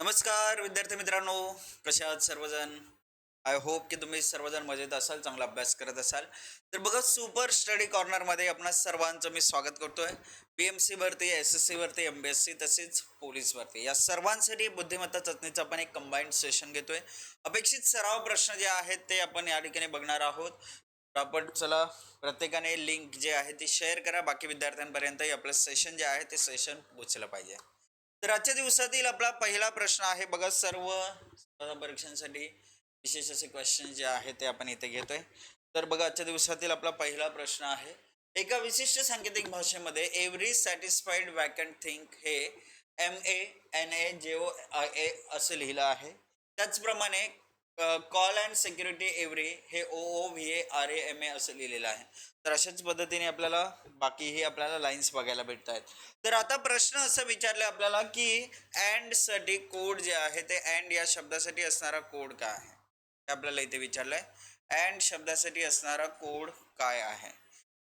नमस्कार विद्यार्थी मित्रांनो. कसे आहात सर्वजण? आय होप की तुम्ही सर्वजण मजेत असाल चांगला अभ्यास करत असाल. तर बघा सुपर स्टडी कॉर्नरमध्ये आपणा सर्वांचं मी स्वागत करतोय. पी एम सी भरती एस एस सी भरती एम बी एस सी तसेच पोलीस भरती या सर्वांसाठी बुद्धिमत्ता चाचणीचं आपण एक कंबाईंड सेशन घेतोय. अपेक्षित सराव प्रश्न जे आहेत ते आपण या ठिकाणी बघणार आहोत. तर आपण चला प्रत्येकाने लिंक जे आहे ती शेअर करा. बाकी विद्यार्थ्यांपर्यंतही आपलं सेशन जे आहे ते सेशन पोचलं पाहिजे. तर आजच्या दिवसातील आपला पहिला प्रश्न आहे बघा सर्व स्पर्धा परीक्षांसाठी विशेष असे क्वेश्चन जे आहे ते आपण इथे घेतोय. तर बघा आजच्या दिवसातील आपला पहिला प्रश्न आहे एका विशिष्ट सांकेतिक भाषेमध्ये एव्हरी सॅटिस्फाईड वॅकंट थिंक हे M A N A J O A असं लिहिलं आहे. त्याचप्रमाणे कॉल अँड सिक्युरिटी एव्हरी हे O O V A R A M A असं लिहिलेलं आहे. तर अशाच पद्धतीने आपल्याला बाकीही आपल्याला लाईन्स बघायला भेटत आहेत तर आता प्रश्न असं विचारले आपल्याला की अँडसाठी कोड जे आहे ते अँड या शब्दासाठी असणारा कोड काय आहे? हे आपल्याला इथे विचारलंय. अँड शब्दासाठी असणारा कोड काय आहे?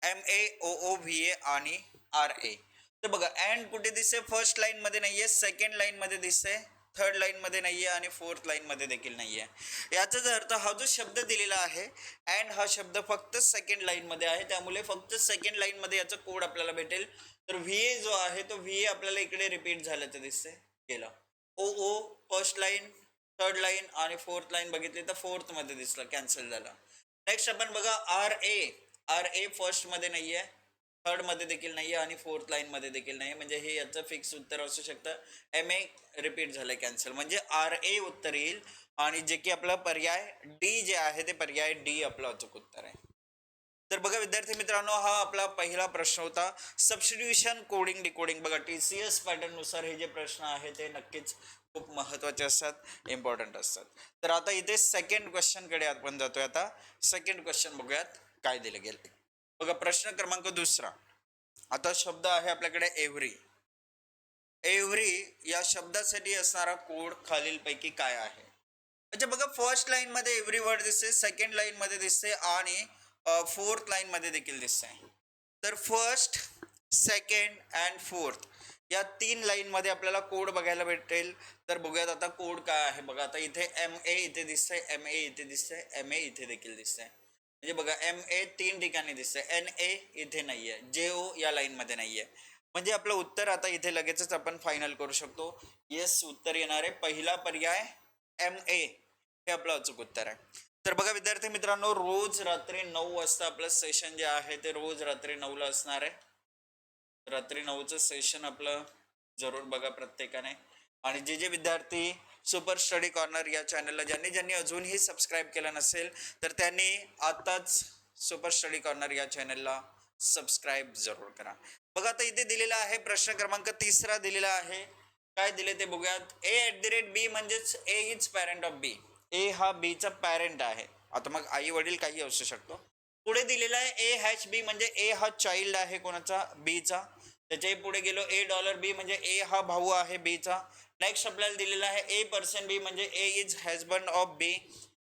M A O O V ए आणि आर ए तर बघा अँड कुठे दिसते फर्स्ट लाईनमध्ये नाही नाहीये सेकंड लाईनमध्ये दिसते थर्ड लाईनमध्ये मध्ये नाहीये आणि फोर्थ लाईनमध्ये मध्ये देखील नाहीये. याचाच अर्थ हा जो शब्द दिलेला आहे अँड हा शब्द फक्त सेकंड लाईनमध्ये आहे त्यामुळे फक्त सेकंड लाईनमध्ये याचा कोड आपल्याला भेटेल. तर व्ही ए जो आहे तो व्ही ए आपल्याला इकडे रिपीट झाल्याचं दिसते गेला. O O first line third line आणि फोर्थ लाईन बघितली तर फोर्थमध्ये दिसला दिसलं कॅन्सल झालं. नेक्स्ट आपण बघा आर ए आर ए फर्स्टमध्ये नाहीये. थर्डमध्ये देखील नाहीये आणि फोर्थ लाईन मध्ये देखील नाही म्हणजे हे याचं फिक्स उत्तर असू शकतं. एम ए रिपीट झालं कॅन्सल म्हणजे आर ए उत्तर येईल. आणि जे की आपला पर्याय डी जे आहे ते पर्याय डी आपलं अचूक उत्तर आहे. तर बघा विद्यार्थी मित्रांनो हा आपला पहिला प्रश्न होता. सबस्टिट्यूशन कोडिंग डिकोडिंग बघा टी सी एस पॅटर्ननुसार हे जे प्रश्न आहे ते नक्कीच खूप महत्त्वाचे असतात इम्पॉर्टंट असतात. तर आता इथे सेकंड क्वेश्चनकडे आपण जातोय. आता सेकंड क्वेश्चन बघूयात काय दिलं गेलं बघा प्रश्न क्रमांक दुसरा. आता शब्द आहे आपल्याकडे एव्हरी. एव्हरी या शब्दासाठी असणारा कोड खालीलपैकी काय आहे? म्हणजे बघा फर्स्ट लाईन मध्ये एव्हरी वर्ड दिसते सेकंड लाईन मध्ये दिसते आणि फोर्थ लाईन मध्ये देखील दिसते. तर फर्स्ट सेकंड अँड फोर्थ या तीन लाईन मध्ये आपल्याला कोड बघायला भेटेल. तर बघूयात आता कोड काय आहे. बघा आता इथे एम ए इथे दिसतंय एम ए इथे दिसतंय एम ए इथे देखील दिसतंय. म्हणजे बघा एम ए तीन ठिकाणी दिसतंय. एन ए इथे नाहीये. जे ओ या लाईन मध्ये नाहीये. म्हणजे आपलं उत्तर आता इथे लगेचच आपण फायनल करू शकतो. येस उत्तर येणार आहे. पहिला पर्याय एम ए हे आपलं अचूक उत्तर आहे. तर बघा विद्यार्थी मित्रांनो रोज रात्री नऊ वाजता आपलं सेशन जे आहे ते रोज रात्री नऊला असणार आहे. रात्री नऊचं सेशन आपलं जरूर बघा प्रत्येकाने. आणि जे जे विद्यार्थी सुपर स्टडी कॉर्नर या चॅनलला ज्यांनी ज्यांनी अजूनही सबस्क्राईब केलं नसेल तर त्यांनी आताच सुपर स्टडी कॉर्नर या चॅनलला सबस्क्राईब जरूर करा. बघा आता इथे दिलेला आहे प्रश्न क्रमांक तिसरा दिलेला आहे. काय दिले ते बघूयात? A at the rate B म्हणजेच A is parent of B A हा बीचा पॅरेंट आहे. आता मग आई वडील काही असू शकतो. पुढे दिलेला आहे ए हॅच बी म्हणजे ए हा चाइल्ड आहे कोणाचा? बीचा त्याच्याही पुढे गेलो ए डॉलर बी म्हणजे ए हा भाऊ आहे बीचा नेक्स्ट आपल्याला दिलेला आहे ए पर्सन बी म्हणजे A is husband of B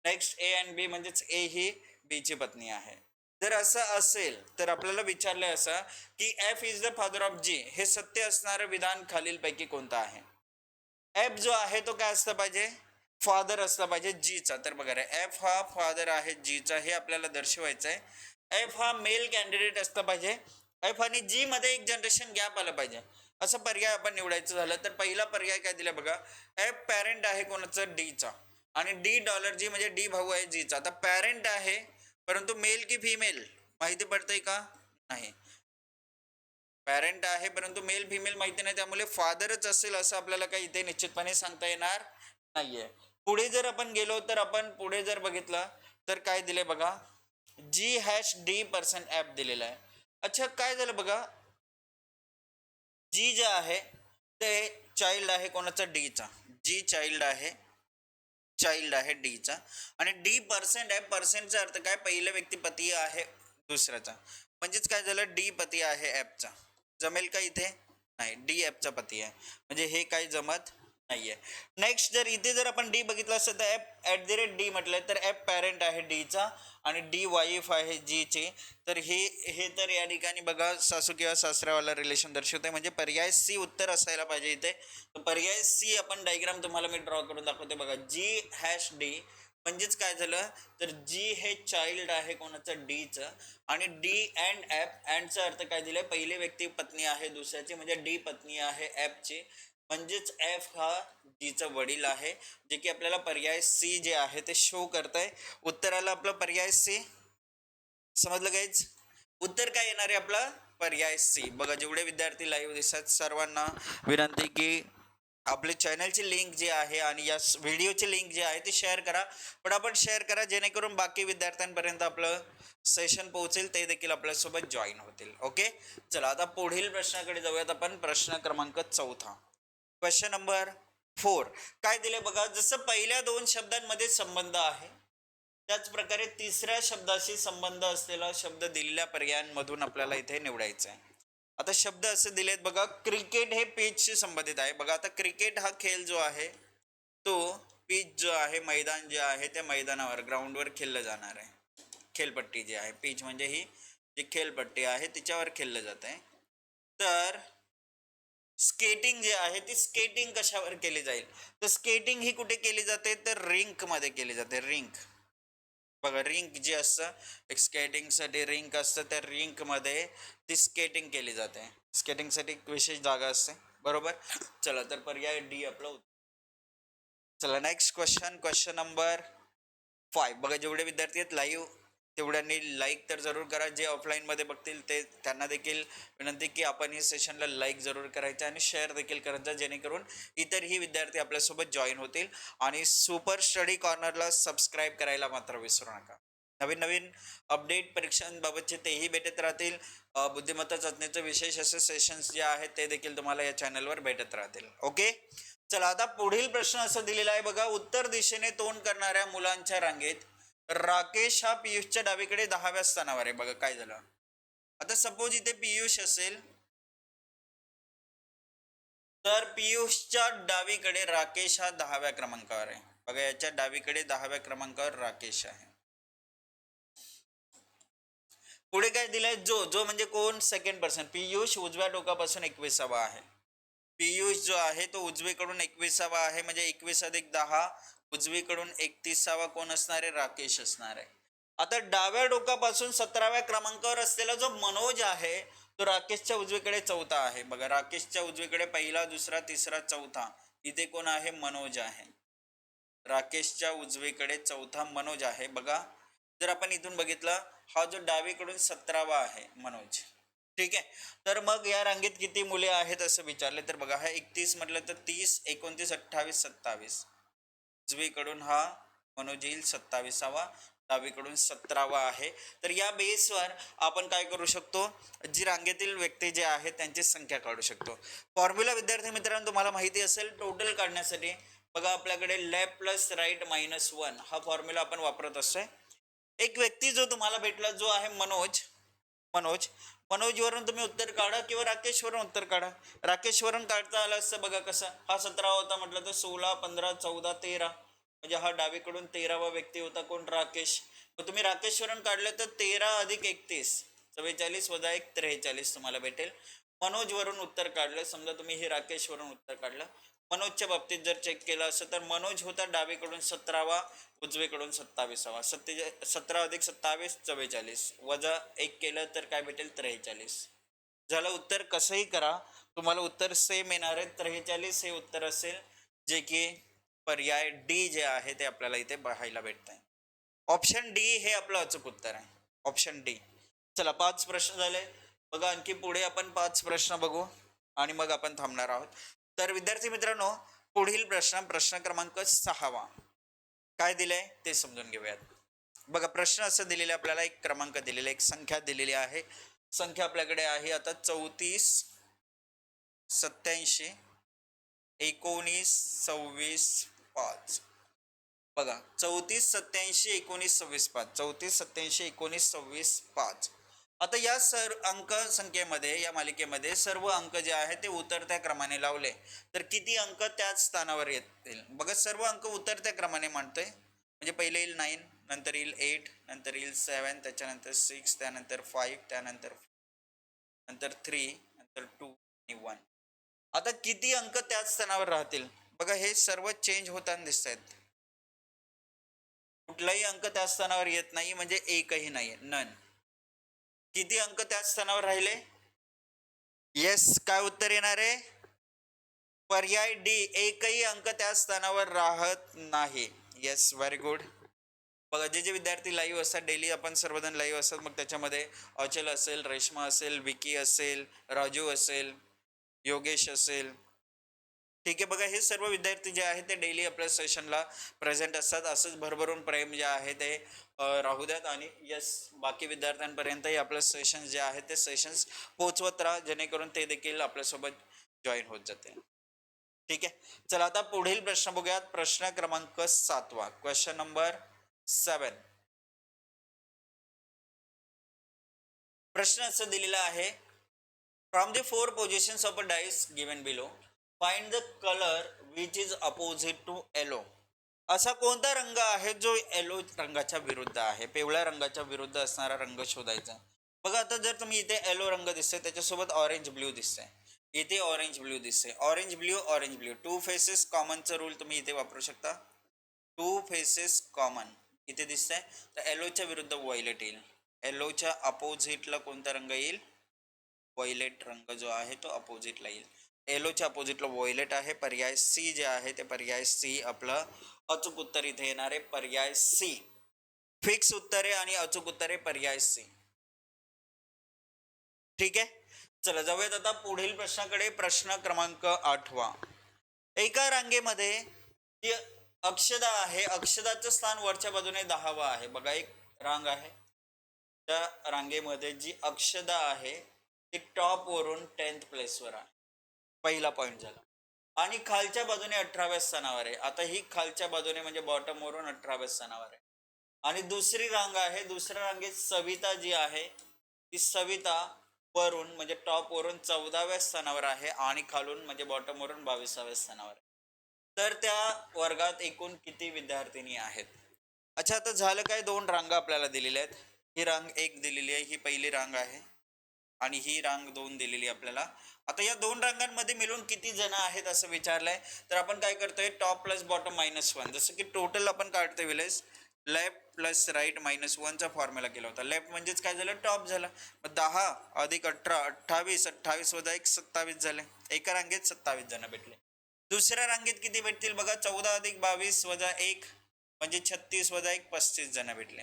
next A and B म्हणजेच ए ही बीची पत्नी आहे. जर असं असेल तर आपल्याला विचारलं असं की F is the father of G हे सत्य असणारं विधान खालीलपैकी कोणतं आहे? एफ जो आहे तो काय असला पाहिजे? फादर असला पाहिजे जीचा तर बघा एफ हा फादर आहे जीचा हे आपल्याला दर्शवायचं आहे एफ हा मेल कॅन्डिडेट असला पाहिजे. एफ आणि जी मध्ये एक जनरेशन गॅप आलं पाहिजे. असा पर्याय आपण निवडायचं झालं तर पहिला पर्याय काय दिला बघा? एफ पॅरेंट आहे कोणाचं? डीचा आणि डी डॉलर जी म्हणजे डी भाऊ आहे जीचा आता पॅरेंट आहे परंतु मेल की फिमेल माहिती पडतंय का? नाही. पॅरेंट आहे परंतु मेल फिमेल माहिती नाही त्यामुळे फादरच असेल असं आपल्याला काही इथे निश्चितपणे सांगता येणार नाहीये. पुढे जर आपण गेलो तर आपण पुढे जर बघितलं तर काय दिले बघा? G hash D person app दिलेला आहे. अच्छा काय झालं बघा? जी जे आहे ते चाइल्ड आहे कोणाचा? डीचा जी चाइल्ड आहे चाइल्ड आहे डीचा आणि डी पर्सेंट आहे पर्सेंटचा अर्थ काय? पहिला व्यक्ती पती आहे दुसऱ्याचा. म्हणजेच काय झालं? डी पती आहे ॲपचा जमेल का इथे? नाही. डी ॲपचा पती आहे. म्हणजे हे काय जमत? नाहीये. नेक्स्ट जर इथे जर आपण डी बघितलं असतं तर app at the rate D म्हटलं तर ॲप पॅरेंट आहे डीचा आणि डी वाईफ आहे जीचे तर हे हे तर या ठिकाणी बघा सासू किंवा सासऱ्यावाला रिलेशन दर्शवते म्हणजे पर्याय सी उत्तर असायला पाहिजे इथे. तर पर्याय सी आपण डायग्राम तुम्हाला मी ड्रॉ करून दाखवते बघा. जी हॅश डी म्हणजेच काय झालं? तर जी हे चाइल्ड आहे कोणाचं? डीचं आणि डी अँड ॲप अँडचा अर्थ काय दिलं पहिली व्यक्ती पत्नी आहे दुसऱ्याची. म्हणजे डी पत्नी आहे ॲपची म्हणजेच एफ हा जीचा वडील आहे जे की आपल्याला पर्याय सी जे आहे ते शो करत आहे उत्तराला आपलं पर्याय सी समजलं काहीच उत्तर काय येणार आहे आपलं? पर्याय सी बघा जेवढे विद्यार्थी लाईव्ह दिसतात सर्वांना विनंती की आपले चॅनलची लिंक जी आहे आणि या व्हिडिओची लिंक जी आहे ती शेअर करा. पण आपण शेअर करा जेणेकरून बाकी विद्यार्थ्यांपर्यंत आपलं सेशन पोहोचेल ते देखील आपल्यासोबत जॉईन होतील. ओके चला आता पुढील प्रश्नाकडे जाऊयात आपण. प्रश्न क्रमांक चौथा. क्वेश्चन नंबर फोर काय दिले बघा जसं पहिल्या दोन शब्दांमध्ये संबंध आहे त्याच प्रकारे तिसऱ्या शब्दाशी संबंध असलेला शब्द दिलेल्या पर्यायांमधून आपल्याला इथे निवडायचा आहे. आता शब्द असे दिलेत बघा क्रिकेट हे पिचशी संबंधित आहे. बघा आता क्रिकेट हा खेळ जो आहे तो पिच जो आहे मैदान जे आहे त्या मैदानावर ग्राउंडवर खेळलं जाणार आहे. खेळपट्टी जी आहे पिच म्हणजे ही जी खेळपट्टी आहे तिच्यावर खेळलं जात आहे. तर स्केटिंग जे आहे ती स्केटिंग कशावर केली जाईल? तर स्केटिंग ही कुठे केली जाते? तर रिंकमध्ये केली जाते. रिंक. बघा रिंक जी असतं एक स्केटिंगसाठी रिंक असतं त्या रिंकमध्ये ती स्केटिंग केली जाते. स्केटिंगसाठी एक विशेष जागा असते. बरोबर? चला तर पर्याय डी आपलं चला next question question number five बघा जेवढे विद्यार्थी आहेत लाईव्ह तेवढ्यांनी लाईक तर जरूर करा. जे ऑफलाईनमध्ये बघतील ते त्यांना देखील विनंती की आपण ही सेशनला लाईक जरूर करायचं आणि शेअर देखील करायचा जेणेकरून इतरही विद्यार्थी आपल्यासोबत जॉईन होतील आणि सुपर स्टडी कॉर्नरला सबस्क्राईब करायला मात्र विसरू नका. नवीन नवीन अपडेट परीक्षांबाबतचे तेही भेटत राहतील. बुद्धिमत्ता चाचणीचे विशेष असे सेशन्स जे आहेत ते देखील तुम्हाला या चॅनलवर भेटत राहतील. ओके चला आता पुढील प्रश्न असं दिलेला आहे बघा. उत्तर दिशेने तोंड करणाऱ्या मुलांच्या रांगेत राकेश हा पियुषच्या डावीकडे दहाव्या स्थानावर आहे. बघा काय झालं? आता सपोज इथे पियुष असेल तर पियुषच्या डावीकडे राकेश हा दहाव्या क्रमांकावर आहे. बघा याच्या डावीकडे दहाव्या क्रमांकावर राकेश आहे. पुढे काय दिलंय? जो जो म्हणजे कोण? सेकंड पर्सन पियुष उजव्या टोकापासून एकविसावा आहे. पियुष जो आहे तो उजवीकडून एकविसावा आहे. म्हणजे एकवीस अधिक दहा उजवीकडून एकतीसावा कोण असणार? आहे राकेश असणार आहे. आता डाव्या डोकापासून सतराव्या क्रमांकावर असलेला जो मनोज आहे तो राकेशच्या उजवीकडे चौथा आहे. बघा राकेशच्या उजवीकडे पहिला दुसरा तिसरा चौथा. इथे कोण आहे? मनोज आहे. राकेशच्या उजवीकडे चौथा मनोज आहे. बघा जर आपण इथून बघितलं हा जो डावीकडून सतरावा आहे मनोज. ठीक आहे? तर मग या रांगेत किती मुले आहेत असं विचारले तर बघा हा एकतीस म्हटलं तर तीस एकोणतीस अठ्ठावीस सत्तावीस. उजवीकडून हा मनोज येईल सत्तावीसावा डावीकडून सतरावा आहे. तर या बेसवर आपण काय करू शकतो? जी रांगेतील व्यक्ती जे आहेत त्यांची संख्या काढू शकतो. फॉर्म्युला विद्यार्थी मित्रांनो तुम्हाला माहिती असेल टोटल काढण्यासाठी बघा आपल्याकडे left plus right minus one हा फॉर्म्युला आपण वापरत असतोय. एक व्यक्ती जो तुम्हाला भेटला जो आहे मनोज मनोज मनोजवरून तुम्ही उत्तर काढा किंवा राकेशवरून उत्तर काढा. राकेशवरून काढता आलं असतं बघा कसं. हा सतरा होता म्हटलं तर सोळा पंधरा चौदा तेरा. म्हणजे हा डावीकडून तेरावा व्यक्ती होता कोण? राकेश. मग तुम्ही राकेशवरून काढलं तर तेरा अधिक एकतीस. चव्वेचाळीस वजा एक त्रेचाळीस तुम्हाला भेटेल. मनोजवरून उत्तर काढलं. समजा तुम्ही हे राकेशवरून उत्तर काढलं. मनोजच्या बाबतीत जर चेक केलं असं तर मनोज होता डावीकडून सतरावा उजवीकडून सत्तावीसावा. सत्ते सतरा अधिक सत्तावीस चव्वेचाळीस. वजा एक केलं तर काय भेटेल? त्रेचाळीस. झालं उत्तर? कसंही करा. तुम्हाला उत्तर सेम येणार आहे. त्रेचाळीस हे उत्तर असेल जे की पर्याय डी जे आहे ते आपल्याला इथे पाहायला भेटत आहे ऑप्शन डी हे आपलं अचूक उत्तर आहे. ऑप्शन डी चला पाच प्रश्न झाले. बघा आणखी पुढे आपण पाच प्रश्न बघू आणि मग आपण थांबणार आहोत. तर विद्यार्थी मित्रांनो पुढील प्रश्न प्रश्न क्रमांक सहावा. काय दिलंय? ते समजून घेऊयात. बघा प्रश्न असं दिलेलं आहे आपल्याला एक क्रमांक दिलेला एक संख्या दिलेली आहे. संख्या आपल्याकडे आहे आता चौतीस सत्याऐंशी एकोणीस सव्वीस पाच. बघा चौतीस सत्याऐंशी एकोणीस सव्वीस पाच. चौतीस सत्याऐंशी एकोणीस सव्वीस पाच. आता या सर अंक संख्येमध्ये या मालिकेमध्ये सर्व अंक जे आहेत ते उतरत्या क्रमाने लावले. तर किती अंक त्याच स्थानावर येतील? बघा सर्व अंक उतरत्या क्रमाने मांडतोय. म्हणजे पहिले येईल नाईन नंतर येईल एट नंतर येईल सेवन त्याच्यानंतर सिक्स त्यानंतर फाईव्ह त्यानंतर नंतर थ्री नंतर टू आणि वन आता किती अंक त्याच स्थानावर राहतील? बघा हे सर्व चेंज होताना दिसत आहेत कुठलाही अंक त्याच स्थानावर येत नाही म्हणजे एकही नाही नन किती अंक त्याच स्थानावर राहिले? येस काय उत्तर येणार आहे? पर्याय डी एकही अंक त्याच स्थानावर राहत नाही. येस व्हेरी गुड बघा जे जे विद्यार्थी लाईव्ह असतात डेली आपण सर्वजण लाईव्ह असतात मग त्याच्यामध्ये अचल असेल रेश्मा असेल विकी असेल राजू असेल योगेश असेल ठीक आहे बघा हे सर्व विद्यार्थी जे आहेत ते डेली आपल्या सेशनला प्रेझेंट असतात. असंच भरभरून प्रेम जे आहे ते राहू द्यात आणि यस बाकी विद्यार्थ्यांपर्यंतही आपलं सेशन्स जे आहेत ते सेशन्स पोचवत राहा. जेणेकरून ते देखील आपल्यासोबत जॉईन होत जाते ठीक आहे? चला आता पुढील प्रश्न बघूयात. प्रश्न क्रमांक सातवा. क्वेश्चन नंबर सेवन प्रश्न असं दिलेला आहे. From the four positions of a dice given below find the colour which is opposite to yellow असा कोणता रंग आहे जो येलो रंगाच्या विरुद्ध आहे? पिवळ्या रंगाच्या विरुद्ध असणारा रंग शोधायचा. बघा आता जर तुम्ही इथे येलो रंग दिसतोय त्याच्यासोबत ऑरेंज ब्ल्यू दिसतंय. इथे ऑरेंज ब्ल्यू दिसतंय. Orange blue orange blue two faces कॉमनचा rule तुम्ही इथे वापरू शकता. टू फेसेस कॉमन इथे दिसतंय. तर येलोच्या विरुद्ध वॉयलेट येईल. येलोच्या अपोजिटला कोणता रंग येईल? वॉयलेट रंग जो आहे तो अपोजिटला येईल. येलोच्या अपोजिटला वॉयलेट आहे पर्याय सी जे आहे ते पर्याय सी आपलं अचूक उत्तर इथे येणार आहे पर्याय सी फिक्स उत्तर आहे आणि अचूक उत्तर आहे पर्याय सी ठीक आहे? चला जाऊयात आता पुढील प्रश्नाकडे. प्रश्न क्रमांक आठवा. एका रांगेमध्ये जी अक्षदा आहे अक्षदाचं स्थान वरच्या बाजूने दहावा आहे. बघा एक रांग आहे. त्या रांगेमध्ये जी अक्षदा आहे ती टॉप वरून टेन्थ प्लेसवर आहे. पहिला पॉईंट झाला. आणि खालच्या बाजूने अठराव्या स्थानावर आहे. आता ही खालच्या बाजूने म्हणजे बॉटमवरून अठराव्या स्थानावर आहे. आणि दुसरी रांग आहे दुसऱ्या रांगेत सविता जी आहे ती सविता वरून म्हणजे टॉप वरून चौदाव्या स्थानावर आहे आणि खालून म्हणजे बॉटमवरून बावीसाव्या स्थानावर आहे. तर त्या वर्गात एकूण किती विद्यार्थिनी आहेत? अच्छा आता झालं काय? दोन रांगा आपल्याला दिलेल्या आहेत. ही रांग एक दिलेली आहे ही पहिली रांग आहे. आणि ही रांग दोन दिलेली आहे आपल्याला. आता या दोन रांगांमध्ये मिळून किती जण आहेत असं विचारलंय. तर आपण काय करतोय top plus bottom minus one जसं की टोटल आपण काढतोय village left plus right minus वनचा formula केला होता. लेफ्ट म्हणजेच काय झालं? टॉप झाला. मग दहा अधिक अठरा अठ्ठावीस अठ्ठावीस वजा एक सत्तावीस झाले. एका रांगेत सत्तावीस जण भेटले. दुसऱ्या रांगेत किती भेटतील बघा? चौदा अधिक बावीस वजा एक म्हणजे छत्तीस वजा एक पस्तीस जण भेटले.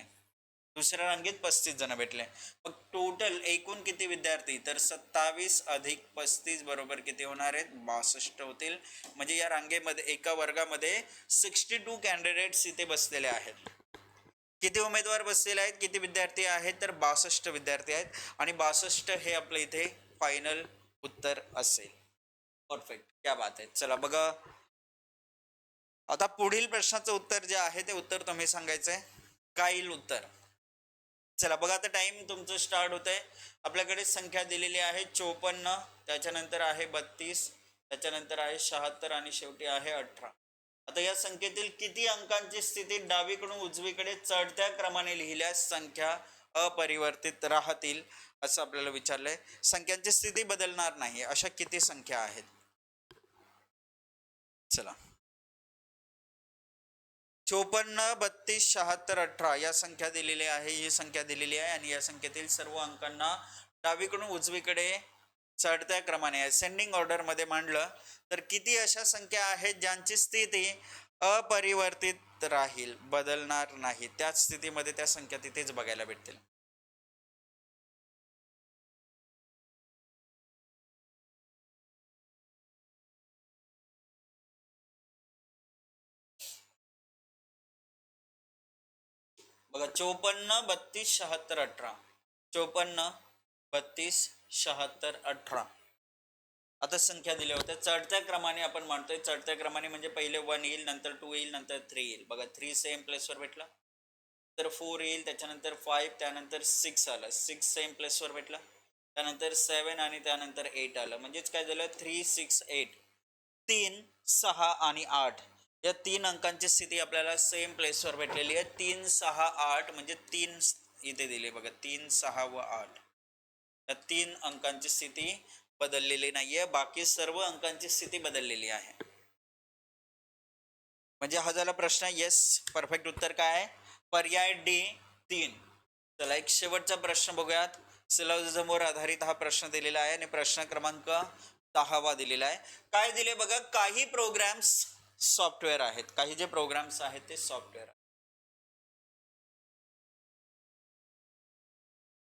दुसऱ्या रांगेत पस्तीस जण भेटले. मग टोटल एकूण किती विद्यार्थी? तर सत्तावीस अधिक पस्तीस बरोबर किती होणार आहेत? बासष्ट होतील. म्हणजे या रांगेमध्ये एका वर्गामध्ये सिक्स्टी टू कॅन्डिडेट्स इथे बसलेले आहेत. किती उमेदवार बसलेले आहेत? किती विद्यार्थी आहेत? तर बासष्ट विद्यार्थी आहेत. आणि बासष्ट हे आपलं इथे फायनल उत्तर असेल. परफेक्ट क्या बात आहे. चला बघा. आता पुढील प्रश्नाचं उत्तर जे आहे ते उत्तर तुम्ही सांगायचंय. आहे काईल उत्तर. चला बघा आता टाईम तुमचं स्टार्ट होत आहे आपल्याकडे संख्या दिलेली आहे चोपन्न त्याच्यानंतर आहे बत्तीस त्याच्यानंतर आहे शहात्तर आणि शेवटी आहे अठरा. आता या संख्येतील किती अंकांची स्थिती डावीकडून उजवीकडे चढत्या क्रमाने लिहिल्यास संख्या अपरिवर्तित राहतील असं आपल्याला विचारलंय. संख्यांची स्थिती बदलणार नाही अशा किती संख्या आहेत? चला. चोपन्न बत्तीस शहात्तर अठरा या संख्या दिलेली आहे ही संख्या दिलेली आहे आणि या संख्येतील सर्व अंकांना डावीकडून उजवीकडे चढत्या क्रमाने असेंडिंग ऑर्डरमध्ये मांडलं तर किती अशा संख्या आहेत ज्यांची स्थिती अपरिवर्तित राहील बदलणार नाही. त्याच स्थितीमध्ये त्या संख्या तिथेच बघायला भेटतील. बघा चोपन्न बत्तीस शहात्तर अठरा. चोपन्न बत्तीस शहात्तर अठरा. आता संख्या दिल्या होत्या. चढत्या क्रमाने आपण म्हणतोय चढत्या क्रमाने म्हणजे पहिले वन येईल नंतर टू येईल नंतर थ्री येईल. बघा थ्री सेम प्लेसवर भेटला. तर फोर येईल त्याच्यानंतर फाईव्ह त्यानंतर सिक्स आलं. सिक्स सेम प्लेसवर भेटला. त्यानंतर सेवन आणि त्यानंतर एट आलं. म्हणजेच काय झालं? थ्री सिक्स एट तीन सहा आणि आठ. या तीन अंकांची स्थिती आपल्याला सेम प्लेसवर भेटलेली आहे. तीन सहा आठ म्हणजे तीन इथे दिले बघा. तीन सहा व आठ. या तीन अंकांची स्थिती बदललेली नाहीये. बाकी सर्व अंकांची स्थिती बदललेली आहे. म्हणजे हा झाला प्रश्न. येस परफेक्ट उत्तर काय आहे? पर्याय डी तीन. चला एक शेवटचा प्रश्न बघूयात. सिलेबसवर आधारित हा प्रश्न दिलेला आहे आणि प्रश्न क्रमांक दहावा दिलेला आहे. काय दिले बघा? काही प्रोग्राम्स सॉफ्टवेअर आहेत. काही जे प्रोग्राम्स आहेत ते सॉफ्टवेअर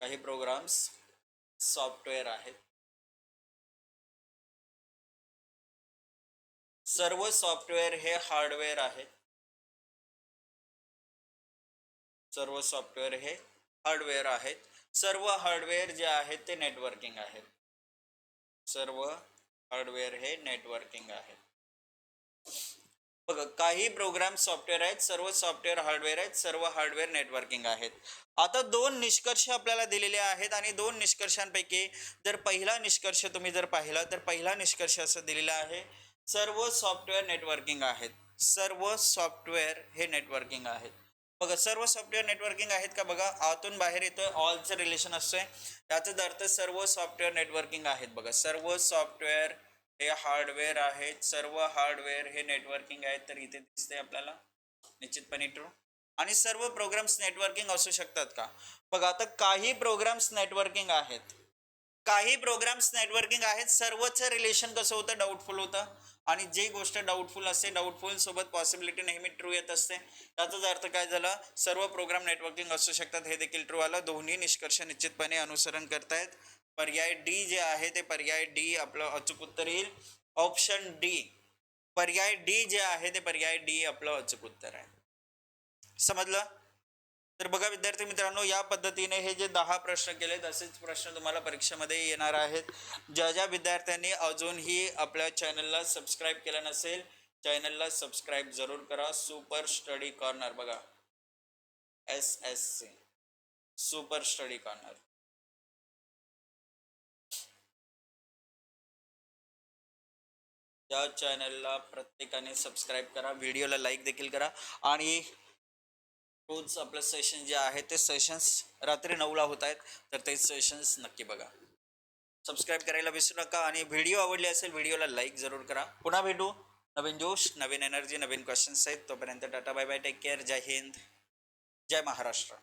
काही प्रोग्राम्स सॉफ्टवेअर आहेत. सर्व सॉफ्टवेअर हे हार्डवेअर आहेत. सर्व सॉफ्टवेअर हे हार्डवेअर आहेत. सर्व हार्डवेअर जे आहेत ते नेटवर्किंग आहेत. सर्व हार्डवेअर हे नेटवर्किंग आहेत. बघा काही प्रोग्राम सॉफ्टवेअर आहेत सर्व सॉफ्टवेअर हार्डवेअर आहेत सर्व हार्डवेअर नेटवर्किंग आहेत. आता दोन निष्कर्ष आपल्याला दिलेले आहेत आणि दोन निष्कर्षांपैकी जर पहिला निष्कर्ष तुम्ही जर पाहिला तर पहिला निष्कर्ष असं दिलेला आहे सर्व सॉफ्टवेअर नेटवर्किंग आहेत. सर्व सॉफ्टवेअर हे नेटवर्किंग आहेत. बघा सर्व सॉफ्टवेअर नेटवर्किंग आहेत का? बघा आतून बाहेर येतोय ऑलचं रिलेशन असतोय. याचाच अर्थ सर्व सॉफ्टवेअर नेटवर्किंग आहेत बघा. सर्व सॉफ्टवेअर हे हार्डवेअर आहेत सर्व हार्डवेअर हे नेटवर्किंग आहेत तर इथे दिसते आपल्याला. निश्चितपणे ट्रू आणि सर्व प्रोग्राम्स नेटवर्किंग असू शकतात का? बघा आता काही प्रोग्राम्स नेटवर्किंग आहेत. काही प्रोग्राम्स नेटवर्किंग आहेत सर्वच रिलेशन कसं होतं? डाऊटफुल होतं. आणि जे गोष्ट डाऊटफुल असते डाऊटफुल सोबत पॉसिबिलिटी नेहमी ट्रू येत असते. त्याचाच अर्थ काय झाला? सर्व प्रोग्राम नेटवर्किंग असू शकतात. हे देखील ट्रू आलं. दोन्ही निष्कर्ष निश्चितपणे अनुसरण करतायत. पर्याय डी जे आहे ते पर्याय डी आपलं अचूक उत्तर येईल. ऑप्शन डी पर्याय डी जे आहे ते पर्याय डी आपलं अचूक उत्तर आहे. समजलं? तर बघा विद्यार्थी मित्रांनो या पद्धतीने हे जे दहा प्रश्न केले तसेच प्रश्न तुम्हाला परीक्षेमध्ये येणार आहेत. ज्या ज्या विद्यार्थ्यांनी अजूनही आपल्या चॅनलला सबस्क्राईब केलं नसेल चॅनलला सबस्क्राईब जरूर करा. सुपर स्टडी कॉर्नर बघा. S S C super study corner या चॅनलला प्रत्येकाने सबस्क्राईब करा. व्हिडिओला लाईक देखील करा. आणि रोज आपलं सेशन जे आहे ते सेशन्स रात्री नऊला होत आहेत. तर ते सेशन्स नक्की बघा. सबस्क्राईब करायला विसरू नका आणि व्हिडिओ आवडली असेल व्हिडिओला लाईक जरूर करा. पुन्हा भेटू. नवीन जोश नवीन एनर्जी नवीन क्वेश्चन्स आहेत तोपर्यंत tata bye bye take care Jai Hind. Jai Maharashtra.